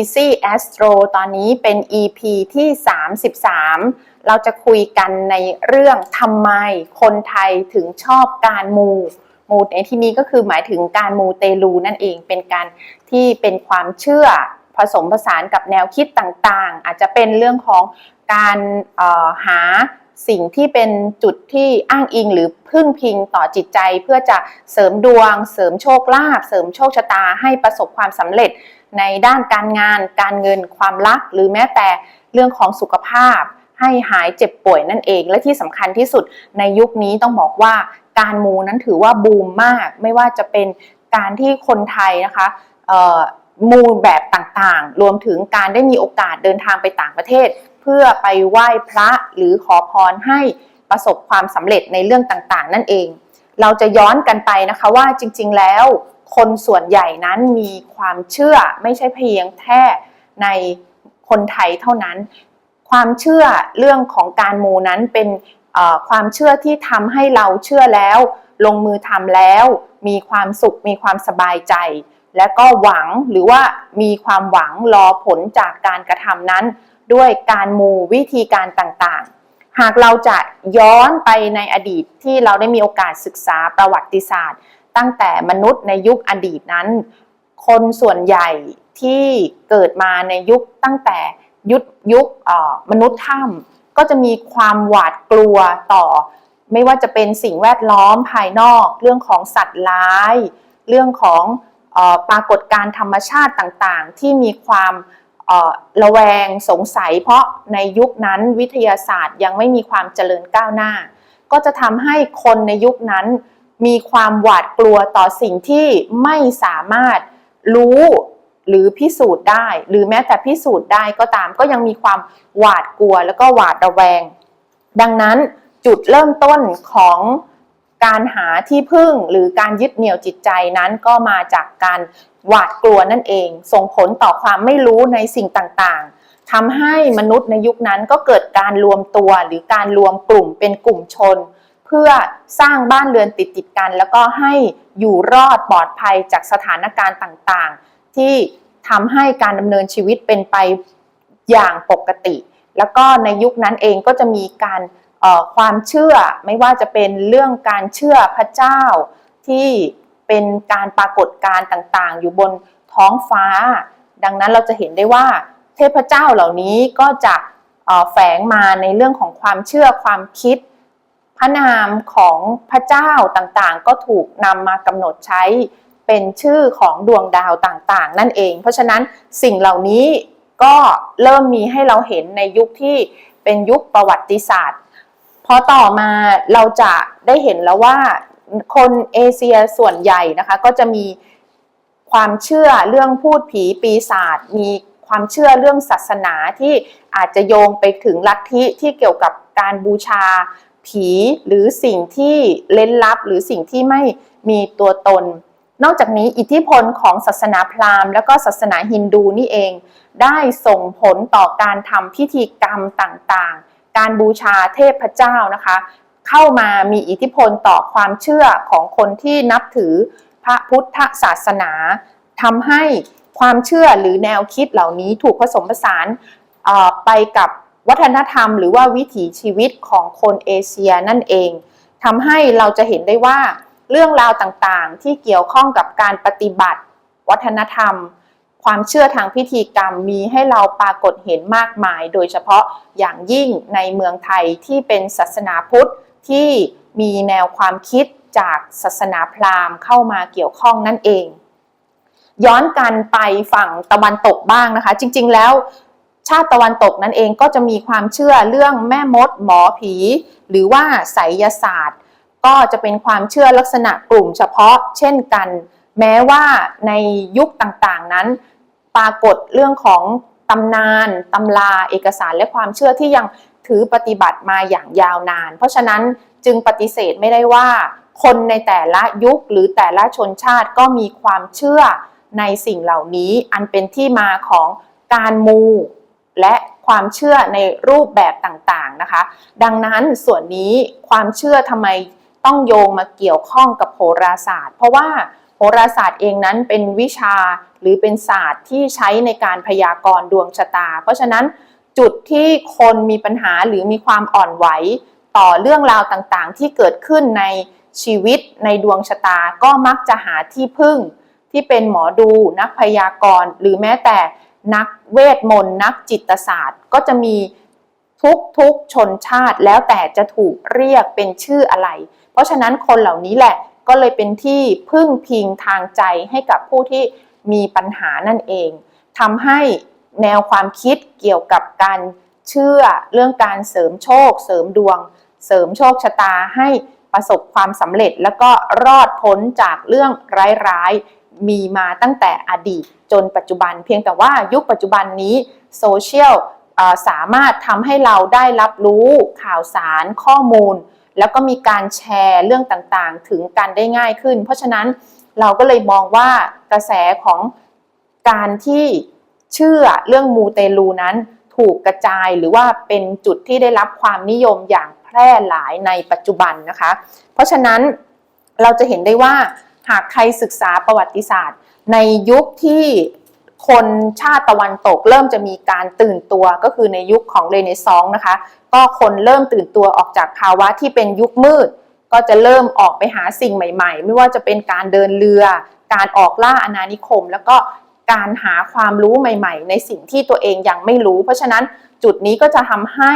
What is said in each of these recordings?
Easy Astro ตอนนี้เป็น EP ที่ 33 เราจะคุยกันในเรื่องทำไมคนไทยถึงชอบการมู มูในที่นี้ก็คือหมายถึงการมูเตลูนั่นเองเป็นการที่เป็นความเชื่อผสมผสานกับแนวคิดต่างๆ อาจจะเป็นเรื่องของการออหาสิ่งที่เป็นจุดที่อ้างอิงหรือพึ่งพิงต่อจิตใจ เพื่อจะเสริมดวง เสริมโชคลาภเสริมโชคชะตาให้ประสบความสำเร็จ ในด้านการงาน การเงิน ความรัก หรือแม้แต่เรื่องของสุขภาพ ให้หายเจ็บป่วยนั่นเอง และที่สำคัญที่สุดในยุคนี้ต้องบอกว่าการมูนั้นถือว่าบูมมาก ไม่ว่าจะเป็นการที่คนไทยนะคะมูแบบต่างๆ รวมถึงการได้มีโอกาสเดินทางไปต่างประเทศ เพื่อไปไหว้พระหรือขอพรให้ประสบความสำเร็จในเรื่องต่างๆ นั่นเอง เราจะย้อนกันไปนะคะว่าจริงๆแล้ว คนส่วนใหญ่นั้นมีความเชื่อไม่ใช่เพียงแค่ในคนไทยเท่านั้น ความเชื่อเรื่องของการมูนั้นเป็นความเชื่อที่ทำให้เราเชื่อแล้ว ลงมือทำแล้ว มีความสุขมีความสบายใจ และก็หวังหรือว่ามีความหวังรอผลจากการกระทำนั้น ด้วยการมูวิธีการต่างๆ หากเราจะย้อนไปในอดีตที่เราได้มีโอกาสศึกษาประวัติศาสตร์ ตั้งแต่มนุษย์ในยุคอดีตนั้น คนส่วนใหญ่ที่เกิดมาในยุคตั้งแต่ยุคยุคมนุษย์ถ้ำก็จะมีความหวาดกลัวต่อ ไม่ว่าจะเป็นสิ่งแวดล้อมภายนอก เรื่องของสัตว์ร้าย เรื่องของปรากฏการธรรมชาติต่างๆ ที่มีความระแวงสงสัย เพราะในยุคนั้นวิทยาศาสตร์ยังไม่มีความเจริญก้าวหน้า ก็จะทำให้คนในยุคนั้น มีความหวาดกลัวต่อสิ่งที่ไม่สามารถรู้หรือพิสูจน์ได้ หรือแม้แต่พิสูจน์ได้ก็ตาม ก็ยังมีความหวาดกลัวแล้วก็หวาดระแวง ดังนั้นจุดเริ่มต้นของการหาที่พึ่งหรือการยึดเหนี่ยวจิตใจนั้นก็มาจากการหวาดกลัวนั่นเอง ส่งผลต่อความไม่รู้ในสิ่งต่างๆทำให้มนุษย์ในยุคนั้นก็เกิดการรวมตัวหรือการรวมกลุ่มเป็นกลุ่มชน เพื่อสร้างบ้านเรือนติดติดกัน แล้วก็ให้อยู่รอดปลอดภัยจากสถานการณ์ต่างๆ ที่ทำให้การดำเนินชีวิตเป็นไปอย่างปกติ แล้วก็ในยุคนั้นเองก็จะมีการความเชื่อไม่ว่าจะเป็นเรื่องการเชื่อพระเจ้า ที่เป็นการปรากฏการณ์ต่างๆ อยู่บนท้องฟ้า ดังนั้นเราจะเห็นได้ว่าเทพเจ้าเหล่านี้ก็จะแฝงมาในเรื่องของความเชื่อความคิด พระนามของพระเจ้าต่างๆ ก็ถูกนำมากำหนดใช้เป็นชื่อของดวงดาวต่างๆ นั่นเอง เพราะฉะนั้นสิ่งเหล่านี้ก็เริ่มมีให้เราเห็นในยุคที่เป็นยุคประวัติศาสตร์ พอต่อมาเราจะได้เห็นแล้วว่าคนเอเชียส่วนใหญ่นะคะก็จะมีความเชื่อเรื่องพูดผีปีศาจมีความเชื่อเรื่องศาสนาที่อาจจะโยงไปถึงลัทธิที่เกี่ยวกับการบูชา ผีหรือสิ่งที่เล้นลับ หรือสิ่งที่ไม่มีตัวตน นอกจากนี้อิทธิพลของศาสนาพราหมณ์ และก็ศาสนาฮินดูนี่เอง ได้ส่งผลต่อการทำพิธีกรรมต่างๆ การบูชาเทพเจ้านะคะ เข้ามามีอิทธิพลต่อความเชื่อของคนที่นับถือพระพุทธศาสนาทำให้ความเชื่อหรือแนวคิดเหล่านี้ถูกผสมผสานไปกับ วัฒนธรรมหรือว่าวิถีชีวิตของคนเอเชียนั่นเองทำให้เราจะเห็นได้ว่าเรื่องราวต่างๆ ที่เกี่ยวข้องกับการปฏิบัติ วัฒนธรรม ความเชื่อทางพิธีกรรมมีให้เราปรากฏเห็นมากมาย โดยเฉพาะอย่างยิ่งในเมืองไทยที่เป็นศาสนาพุทธที่มีแนวความคิดจากศาสนาพราหมณ์เข้ามาเกี่ยวข้องนั่นเอง ย้อนกันไปฝั่งตะวันตกบ้างนะคะ จริงๆแล้ว ชาติตะวันตกนั่นเองก็จะมีความเชื่อเรื่องแม่มด หมอผี หรือว่าไสยศาสตร์ ก็จะเป็นความเชื่อลักษณะกลุ่มเฉพาะเช่นกัน แม้ว่าในยุคต่างๆนั้น ปรากฏเรื่องของตำนานตำราเอกสารและความเชื่อที่ยังถือปฏิบัติมาอย่างยาวนาน เพราะฉะนั้นจึงปฏิเสธไม่ได้ว่า คนในแต่ละยุคหรือแต่ละชนชาติก็มีความเชื่อในสิ่งเหล่านี้ อันเป็นที่มาของการมู และความเชื่อในรูปแบบต่างๆนะคะ ดังนั้นส่วนนี้ความเชื่อทำไมต้องโยงมาเกี่ยวข้องกับโหราศาสตร์ เพราะว่าโหราศาสตร์เองนั้นเป็นวิชาหรือเป็นศาสตร์ที่ใช้ในการพยากรณ์ดวงชะตา เพราะฉะนั้นจุดที่คนมีปัญหาหรือมีความอ่อนไหวต่อเรื่องราวต่างๆ ที่เกิดขึ้นในชีวิตในดวงชะตาก็มักจะหาที่พึ่งที่เป็นหมอดูนักพยากรณ์ หรือแม้แต่ นักเวทมนต์นักจิตศาสตร์ ก็จะมีทุกทุกชนชาติแล้วแต่จะถูกเรียกเป็นชื่ออะไร เพราะฉะนั้นคนเหล่านี้แหละก็เลยเป็นที่พึ่งพิงทางใจให้กับผู้ที่มีปัญหานั่นเองทำให้แนวความคิดเกี่ยวกับการเชื่อเรื่องการเสริมโชค เสริมดวง เสริมโชคชะตาให้ประสบความสำเร็จแล้วก็รอดพ้นจากเรื่องร้ายๆ มีมาตั้งแต่อดีตจนปัจจุบัน เพียงแต่ว่ายุคปัจจุบันนี้โซเชียลสามารถทำให้เราได้รับรู้ข่าวสารข้อมูล แล้วก็มีการแชร์เรื่องต่างๆ ถึงกันได้ง่ายขึ้น เพราะฉะนั้นเราก็เลยมองว่ากระแสของการที่เชื่อเรื่องมูเตลูนั้นถูกกระจายหรือว่าเป็นจุดที่ได้รับความนิยมอย่างแพร่หลายในปัจจุบันนะคะ เพราะฉะนั้นเราจะเห็นได้ว่า หากใครศึกษาประวัติศาสตร์ ในยุคที่คนชาติตะวันตกเริ่มจะมีการตื่นตัวก็คือในยุคของเรเนซองส์นะคะ ก็คนเริ่มตื่นตัวออกจากภาวะที่เป็นยุคมืด ก็จะเริ่มออกไปหาสิ่งใหม่ ๆ ไม่ว่าจะเป็นการเดินเรือ การออกล่าอาณานิคม แล้วก็การหาความรู้ใหม่ ๆ ในสิ่งที่ตัวเองยังไม่รู้ เพราะฉะนั้นจุดนี้ก็จะทำให้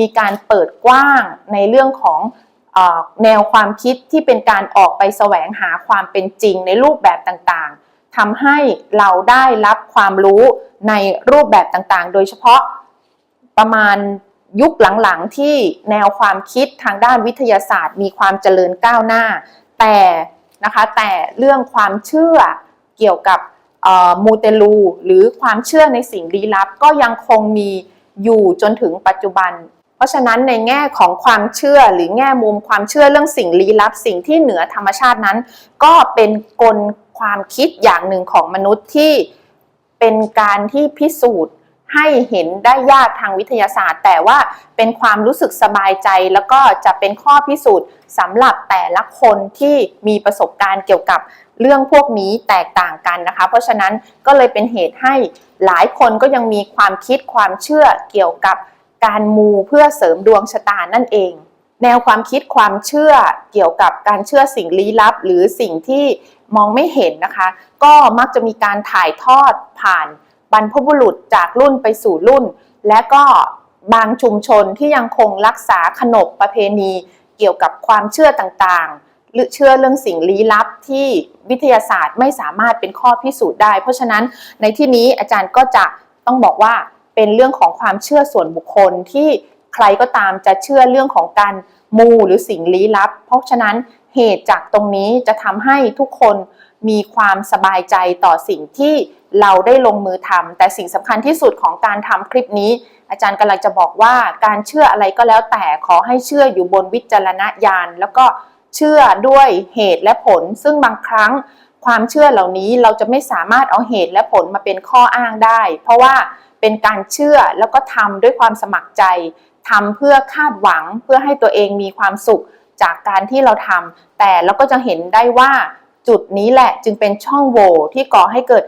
มีการเปิดกว้างในเรื่องของ แนวความคิดที่เป็นการออกไปแสวงหาความเป็นจริงในรูปแบบต่างๆทำให้เราได้รับความรู้ในรูปแบบต่างๆ โดยเฉพาะประมาณยุคหลังๆ ที่แนวความคิดทางด้านวิทยาศาสตร์ มีความเจริญก้าวหน้า แต่นะคะแต่เรื่องความเชื่อเกี่ยวกับมูเตลู หรือความเชื่อในสิ่งลี้ลับ ก็ยังคงมีอยู่จนถึงปัจจุบัน เพราะฉะนั้นในแง่ของความเชื่อหรือแง่มุมความเชื่อเรื่องสิ่งลี้ลับ สิ่งที่เหนือธรรมชาตินั้น ก็เป็นกลความคิดอย่างหนึ่งของมนุษย์ที่เป็นการที่พิสูจน์ให้เห็นได้ยากทางวิทยาศาสตร์ แต่ว่าเป็นความรู้สึกสบายใจ แล้วก็จะเป็นข้อพิสูจน์สำหรับแต่ละคนที่มีประสบการณ์เกี่ยวกับเรื่องพวกนี้แตกต่างกันนะคะ เพราะฉะนั้นก็เลยเป็นเหตุให้หลายคนก็ยังมีความคิดความเชื่อเกี่ยวกับ การมูเพื่อเสริมดวงชะตานั่นเอง แนวความคิดความเชื่อเกี่ยวกับการเชื่อสิ่งลี้ลับ หรือสิ่งที่มองไม่เห็นนะคะ ก็มักจะมีการถ่ายทอดผ่านบรรพบุรุษจากรุ่นไปสู่รุ่น และก็บางชุมชนที่ยังคงรักษาขนบประเพณี เกี่ยวกับความเชื่อต่างๆ หรือเชื่อเรื่องสิ่งลี้ลับที่วิทยาศาสตร์ไม่สามารถเป็นข้อพิสูจน์ได้ เพราะฉะนั้นในที่นี้อาจารย์ก็จะต้องบอกว่า เป็นเรื่องของความเชื่อส่วนบุคคลที่ใครก็ตามจะเชื่อเรื่องของการมูหรือสิ่งลี้ลับ เพราะฉะนั้นเหตุจากตรงนี้จะทำให้ทุกคนมีความสบายใจต่อสิ่งที่เราได้ลงมือทำแต่สิ่งสำคัญที่สุดของการทำคลิปนี้ อาจารย์กำลังจะบอกว่าการเชื่ออะไรก็แล้วแต่ขอให้เชื่ออยู่บนวิจารณญาณแล้วก็เชื่อด้วยเหตุและผล ซึ่งบางครั้งความเชื่อเหล่านี้เราจะไม่สามารถเอาเหตุและผลมาเป็นข้ออ้างได้ เพราะว่า เป็นการเชื่อแล้วก็ทำด้วยความสมัครใจทำเพื่อคาดหวังเพื่อให้ตัวเองมีความสุขจากการที่เราทำแต่เราก็จะเห็นได้ว่าจุดนี้แหละจึงเป็นช่องโหว่ที่ก่อให้เกิด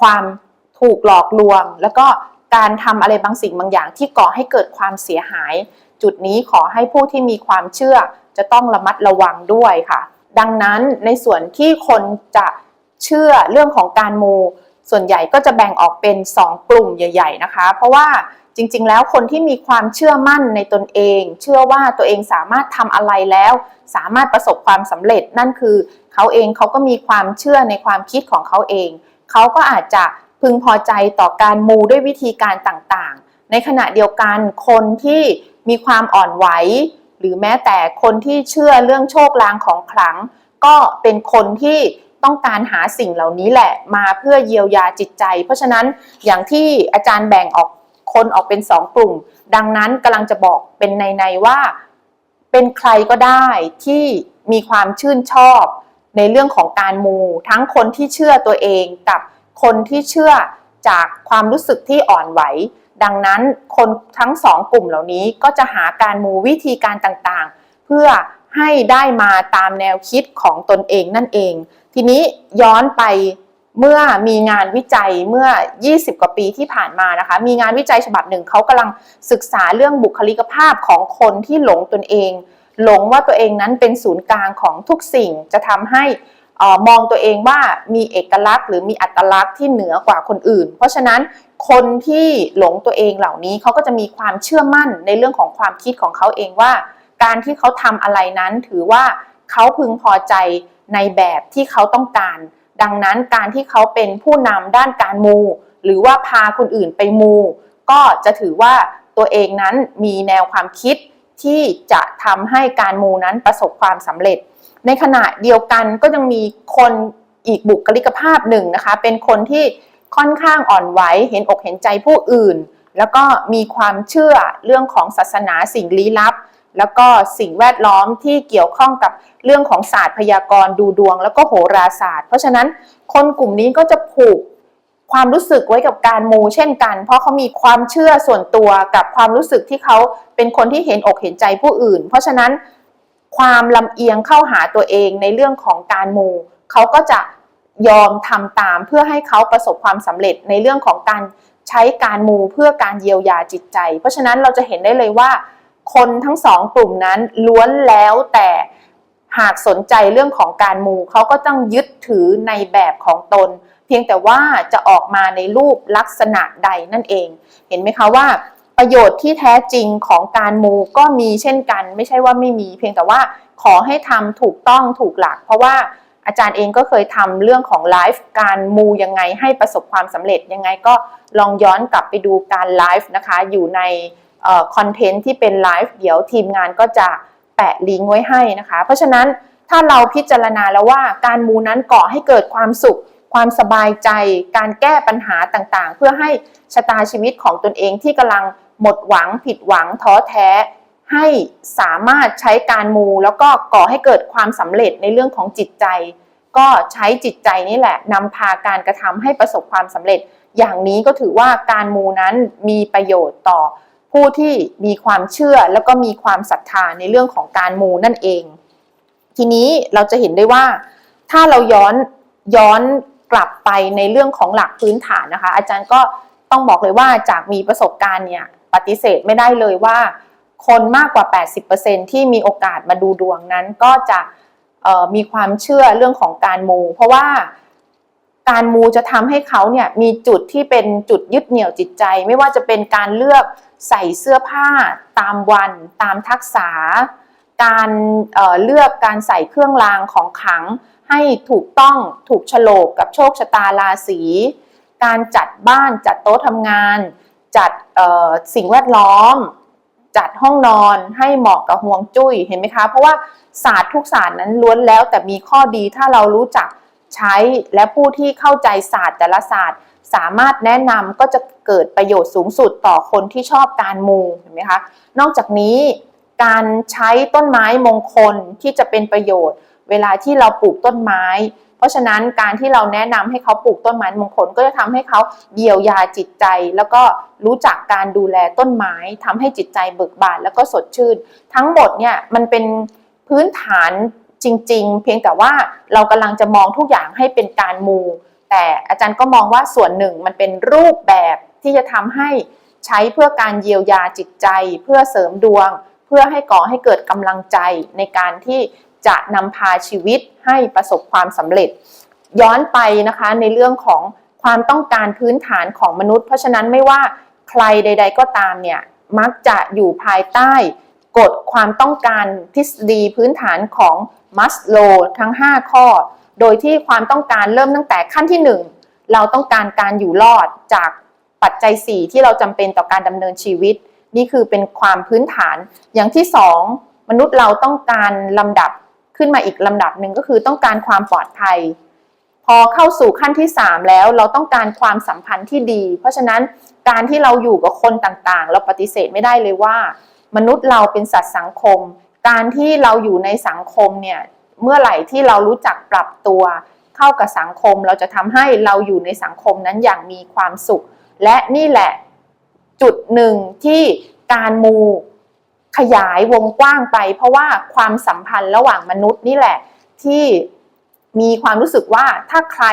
ความถูกหลอกลวง แล้วก็การทำอะไรบางสิ่งบางอย่างที่ก่อให้เกิดความเสียหาย จุดนี้ขอให้ผู้ที่มีความเชื่อจะต้องระมัดระวังด้วยค่ะ ดังนั้นในส่วนที่คนจะเชื่อเรื่องของการมู ส่วนใหญ่ก็จะแบ่งออกเป็น 2 กลุ่มใหญ่ ๆ นะคะ เพราะว่าจริง ๆ แล้วคนที่มีความเชื่อมั่นในตนเอง เชื่อว่าตัวเองสามารถทำอะไรแล้ว สามารถประสบความสำเร็จนั่นคือเขาเองเขาก็มีความเชื่อในความคิดของเขาเอง เขาก็อาจจะพึงพอใจต่อการมูด้วยวิธีการต่างๆ ในขณะเดียวกันคนที่มีความอ่อนไหวหรือแม้แต่คนที่เชื่อเรื่องโชคลางของขลัง ก็เป็นคนที่ ต้องการหาสิ่งเหล่านี้แหละมาเพื่อเยียวยาจิตใจ เพราะฉะนั้นอย่างที่อาจารย์แบ่งออกคนออกเป็นสองกลุ่ม ดังนั้นกำลังจะบอกเป็นในในว่า เป็นใครก็ได้ที่มีความชื่นชอบในเรื่องของการมู ทั้งคนที่เชื่อตัวเองกับคนที่เชื่อจากความรู้สึกที่อ่อนไหว ดังนั้นคนทั้งสองกลุ่มเหล่านี้ก็จะหาการมูวิธีการต่างๆ เพื่อให้ได้มาตามแนวคิดของตนเองนั่นเอง ทีนี้ย้อนไปเมื่อมีงานวิจัยเมื่อ 20 กว่าปีที่ผ่านมานะคะ มีงานวิจัยฉบับหนึ่งเขากำลังศึกษาเรื่องบุคลิกภาพของคนที่หลงตนเอง หลงว่าตัวเองนั้นเป็นศูนย์กลางของทุกสิ่งจะทำให้อ่อมองตัวเองว่ามีเอกลักษณ์ หรือมีอัตลักษณ์ที่เหนือกว่าคนอื่น เพราะฉะนั้นคนที่หลงตัวเองเหล่านี้เขาก็จะมีความเชื่อมั่นในเรื่องของความคิดของเขาเองว่า การที่เขาทำอะไรนั้นถือว่าเขาพึงพอใจ ในแบบที่เขาต้องการ ดังนั้นการที่เขาเป็นผู้นำด้านการมู หรือว่าพาคนอื่นไปมู ก็จะถือว่าตัวเองนั้นมีแนวความคิดที่จะทำให้การมูนั้นประสบความสำเร็จ ในขณะเดียวกันก็ยังมีคนอีกบุคลิกภาพหนึ่งนะคะ เป็นคนที่ค่อนข้างอ่อนไหวเห็นอกเห็นใจผู้อื่น แล้วก็มีความเชื่อเรื่องของศาสนาสิ่งลี้ลับ แล้วก็สิ่งแวดล้อมที่เกี่ยวข้องกับเรื่องของศาสตร์พยากรณ์ดูดวง แล้วก็โหราศาสตร์ เพราะฉะนั้นคนกลุ่มนี้ก็จะผูกความรู้สึกไว้กับการมูเช่นกัน เพราะเขามีความเชื่อส่วนตัวกับความรู้สึกที่เขาเป็นคนที่เห็นอกเห็นใจผู้อื่น เพราะฉะนั้นความลำเอียงเข้าหาตัวเองในเรื่องของการมูเขาก็จะยอมทำตามเพื่อให้เขาประสบความสำเร็จในเรื่องของการใช้การมูเพื่อการเยียวยาจิตใจ เพราะฉะนั้นเราจะเห็นได้เลยว่า คนทั้งสองกลุ่มนั้นล้วนแล้วแต่หากสนใจเรื่องของการมูเขาก็ต้องยึดถือในแบบของตน เพียงแต่ว่าจะออกมาในรูปลักษณะใดนั่นเอง เห็นไหมคะว่า ประโยชน์ที่แท้จริงของการมูก็มีเช่นกัน ไม่ใช่ว่าไม่มี เพียงแต่ว่าขอให้ทำถูกต้องถูกหลัก เพราะว่าอาจารย์เองก็เคยทำเรื่องของไลฟ์การมูยังไงให้ประสบความสำเร็จยังไงก็ลองย้อนกลับไปดูการไลฟ์นะคะอยู่ใน คอนเทนต์ที่เป็นไลฟ์เดี๋ยวทีมงานก็จะแปะลิงก์ไว้ให้นะคะ เพราะฉะนั้นถ้าเราพิจารณาแล้วว่าการมูนั้นก่อให้เกิดความสุข ความสบายใจ การแก้ปัญหาต่างๆ เพื่อให้ชะตาชีวิตของตนเองที่กำลังหมดหวังผิดหวังท้อแท้ ให้สามารถใช้การมูแล้วก็ก่อให้เกิดความสำเร็จในเรื่องของจิตใจ ก็ใช้จิตใจนี่แหละนำพาการกระทำให้ประสบความสำเร็จ อย่างนี้ก็ถือว่าการมูนั้นมีประโยชน์ต่อ ผู้ที่มีความเชื่อแล้วก็มีความศรัทธาในเรื่องของการมูนั่นเอง ทีนี้เราจะเห็นได้ว่าถ้าเราย้อนย้อนกลับไปในเรื่องของหลักพื้นฐานนะคะ อาจารย์ก็ต้องบอกเลยว่าจากมีประสบการณ์เนี่ยปฏิเสธไม่ได้เลยว่า คนมากกว่า 80%ที่มีโอกาสมาดูดวงนั้นก็จะมีความเชื่อเรื่องของการมู เพราะว่าการมูจะทำให้เขาเนี่ยมีจุดที่เป็นจุดยึดเหนี่ยวจิตใจ ไม่ว่าจะเป็นการเลือก ใส่เสื้อผ้าตามวันตามทักษะการเเลือกการใส่เครื่องรางของขัง ให้ถูกต้องถูกโฉลกกับโชคชะตาราศี การจัดบ้านจัดโต๊ะทำงาน จัดสิ่งแวดล้อม จัดห้องนอนให้เหมาะกับห่วงจุ้ยเห็นไหมคะ เพราะว่าศาสตร์ทุกศาสตร์นั้นล้วนแล้วแต่มีข้อดีถ้าเรารู้จักใช้และผู้ที่เข้าใจศาสตร์แต่ละศาสตร์ สามารถแนะนำก็จะเกิดประโยชน์สูงสุดต่อคนที่ชอบการมูเห็นไหมคะนอกจากนี้การใช้ต้นไม้มงคลที่จะเป็นประโยชน์ เวลาที่เราปลูกต้นไม้ เพราะฉะนั้นการที่เราแนะนำให้เขาปลูกต้นไม้มงคล ก็จะทำให้เขาเยียวยาจิตใจ แล้วก็รู้จักการดูแลต้นไม้ทำให้จิตใจเบิกบานแล้วก็สดชื่น ทั้งหมดเนี่ยมันเป็นพื้นฐานจริง ๆ เพียงแต่ว่าเรากำลังจะมองทุกอย่างให้เป็นการมู แต่อาจารย์ก็มองว่าส่วนหนึ่งมันเป็นรูปแบบที่จะทำให้ใช้เพื่อการเยียวยาจิตใจ เพื่อเสริมดวง เพื่อให้ก่อให้เกิดกำลังใจในการที่จะนำพาชีวิตให้ประสบความสำเร็จ ย้อนไปนะคะในเรื่องของความต้องการพื้นฐานของมนุษย์ เพราะฉะนั้นไม่ว่าใครใด ๆ ก็ตามเนี่ยมักจะอยู่ภายใต้กฎความต้องการทฤษฎีพื้นฐานของมัสโลทั้ง 5 ข้อ โดยที่ความต้องการเริ่มตั้งแต่ขั้นที่ 1 เราต้องการการอยู่รอดจากปัจจัย 4 ที่เราจำเป็นต่อการดำเนินชีวิต นี่คือเป็นความพื้นฐาน อย่างที่ 2 มนุษย์เราต้องการลำดับขึ้นมาอีกลำดับหนึ่งก็คือต้องการความปลอดภัย พอเข้าสู่ขั้นที่ 3 แล้วเราต้องการความสัมพันธ์ที่ดี เพราะฉะนั้นการที่เราอยู่กับคนต่างๆ เราปฏิเสธไม่ได้เลยว่า มนุษย์เราเป็นสัตว์สังคม การที่เราอยู่ในสังคมเนี่ย เมื่อไหร่ที่เรารู้จักปรับตัว เข้ากับสังคมเราจะทำให้เราอยู่ในสังคมนั้นอย่างมีความสุข และนี่แหละจุดหนึ่งที่การมูขยายวงกว้างไป เพราะว่าความสัมพันธ์ระหว่างมนุษย์นี่แหละที่มีความรู้สึกว่าถ้าใคร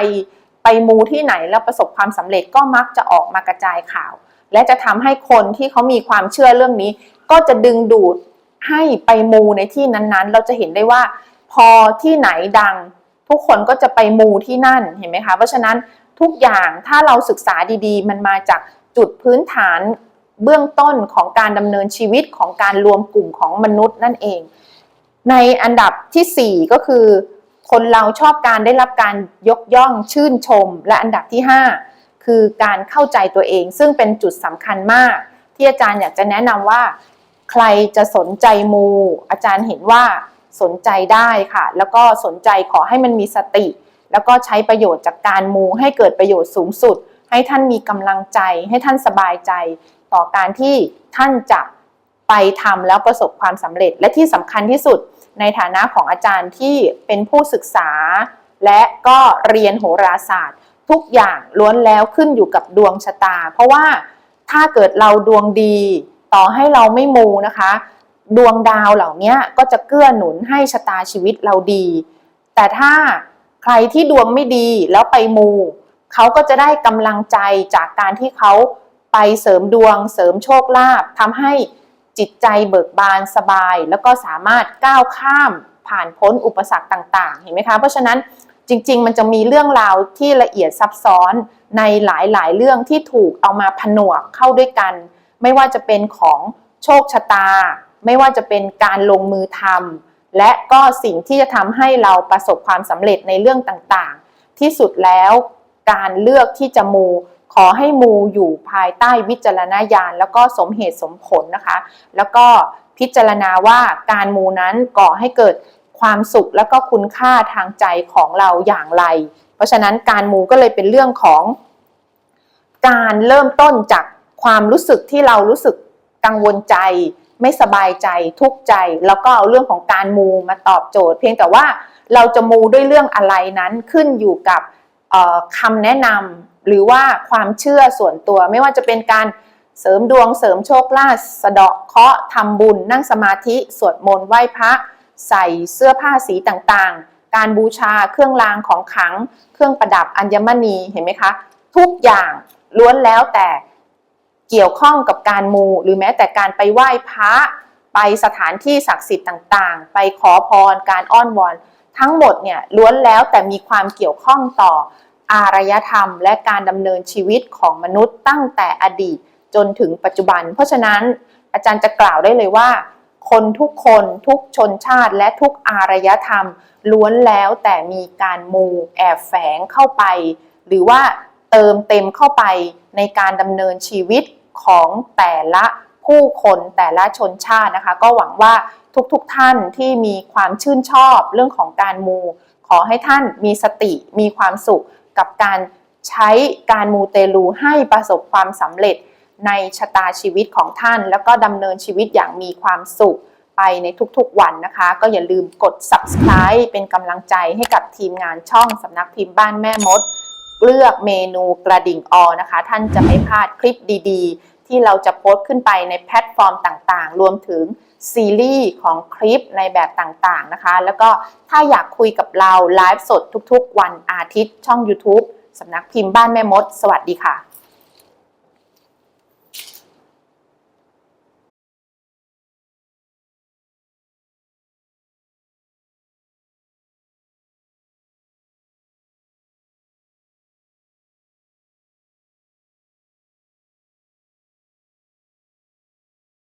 ไปมูที่ไหนแล้วประสบความสำเร็จก็มักจะออกมากระจายข่าว และจะทำให้คนที่เขามีความเชื่อเรื่องนี้ ก็จะดึงดูดให้ไปมูในที่นั้นๆ เราจะเห็นได้ว่า พอที่ไหนดัง ทุกคนก็จะไปมูที่นั่นเห็นไหมคะ เพราะฉะนั้นทุกอย่างถ้าเราศึกษาดีๆ มันมาจากจุดพื้นฐานเบื้องต้นของการดำเนินชีวิตของการรวมกลุ่มของมนุษย์นั่นเอง ในอันดับทีสี่4 ก็คือ คนเราชอบการได้รับการยกย่องชื่นชม และอันดับที่ 5 คือการเข้าใจตัวเอง ซึ่งเป็นจุดสำคัญมาก ที่อาจารย์อยากจะแนะนำว่า ใครจะสนใจมู อาจารย์เห็นว่า สนใจได้ค่ะ แล้วก็สนใจขอให้มันมีสติ แล้วก็ใช้ประโยชน์จากการมูให้เกิดประโยชน์สูงสุด ให้ท่านมีกำลังใจ ให้ท่านสบายใจ ต่อการที่ท่านจะไปทำแล้วประสบความสำเร็จ และที่สำคัญที่สุดในฐานะของอาจารย์ที่เป็นผู้ศึกษา และก็เรียนโหราศาสตร์ ทุกอย่างล้วนแล้วขึ้นอยู่กับดวงชะตา เพราะว่าถ้าเกิดเราดวงดี ต่อให้เราไม่มูนะคะ ดวงดาวเหล่านี้ก็จะเกื้อหนุนให้ชะตาชีวิตเราดี แต่ถ้าใครที่ดวงไม่ดีแล้วไปมู เขาก็จะได้กำลังใจจากการที่เขาไปเสริมดวง เสริมโชคลาภทำให้จิตใจเบิกบานสบาย แล้วก็สามารถก้าวข้ามผ่านพ้นอุปสรรคต่างๆ เห็นไหมคะ เพราะฉะนั้นจริง ๆ มันจะมีเรื่องราวที่ละเอียดซับซ้อนในหลายๆ เรื่องที่ถูกเอามาผนวกเข้าด้วยกัน ไม่ว่าจะเป็นของโชคชะตา ไม่ว่าจะเป็นการลงมือทำและก็สิ่งที่จะทำให้เราประสบความสำเร็จในเรื่องต่างๆ ที่สุดแล้วการเลือกที่จะมูขอให้มูอยู่ภายใต้วิจารณญาณแล้วก็สมเหตุสมผลนะคะ แล้วก็พิจารณาว่าการมูนั้นก่อให้เกิดความสุขแล้วก็คุณค่าทางใจของเราอย่างไร เพราะฉะนั้นการมูก็เลยเป็นเรื่องของการเริ่มต้นจากความรู้สึกที่เรารู้สึกกังวลใจ ไม่สบายใจทุกข์ใจ แล้วก็เอาเรื่องของการมูมาตอบโจทย์ เพียงแต่ว่าเราจะมูด้วยเรื่องอะไรนั้นขึ้นอยู่กับเอ่อคำแนะนำหรือว่าความเชื่อส่วนตัว ไม่ว่าจะเป็นการเสริมดวงเสริมโชคลาภสะเดาะเคราะห์ทำบุญ นั่งสมาธิสวดมนต์ไหว้พระ ใส่เสื้อผ้าสีต่างๆ การบูชาเครื่องรางของขลัง เครื่องประดับอัญมณีเห็นไหมคะ ทุกอย่างล้วนแล้วแต่ เกี่ยวข้องกับการมู หรือแม้แต่การไปไหว้พระไปสถานที่ศักดิ์สิทธิ์ต่างๆ ไปขอพรการอ้อนวอน ทั้งหมดเนี่ยล้วนแล้วแต่มีความเกี่ยวข้องต่ออารยธรรม และการดำเนินชีวิตของมนุษย์ตั้งแต่อดีตจนถึงปัจจุบัน เพราะฉะนั้นอาจารย์จะกล่าวได้เลยว่า คนทุกคนทุกชนชาติและทุกอารยธรรม ล้วนแล้วแต่มีการมูแอบแฝงเข้าไป หรือว่าเติมเต็มเข้าไปในการดำเนินชีวิต ของแต่ละผู้คนแต่ละชนชาตินะคะ ก็หวังว่าทุกๆทท่านที่มีความชื่นชอบเรื่องของการมู ขอให้ท่านมีสติมีความสุขกับการใช้การมูเตลูให้ประสบความสำเร็จในชะตาชีวิตของท่าน แล้วก็ดำเนินชีวิตอย่างมีความสุขไปในทุกๆวันนะคะ ก็อย่าลืมกด subscribe เป็นกำลังใจให้กับทีมงานช่องสำนักพิมพ์บ้านแม่มด เลือกเมนูกระดิ่งออนะคะ ท่านจะไม่พลาดคลิปดีๆ ที่เราจะโพสต์ขึ้นไปในแพลตฟอร์มต่างๆ รวมถึงซีรีส์ของคลิปในแบบต่างๆนะคะ แล้วก็ถ้าอยากคุยกับเราไลฟ์สดทุกๆ วันอาทิตย์ช่อง YouTube สำนักพิมพ์บ้านแม่มด สวัสดีค่ะ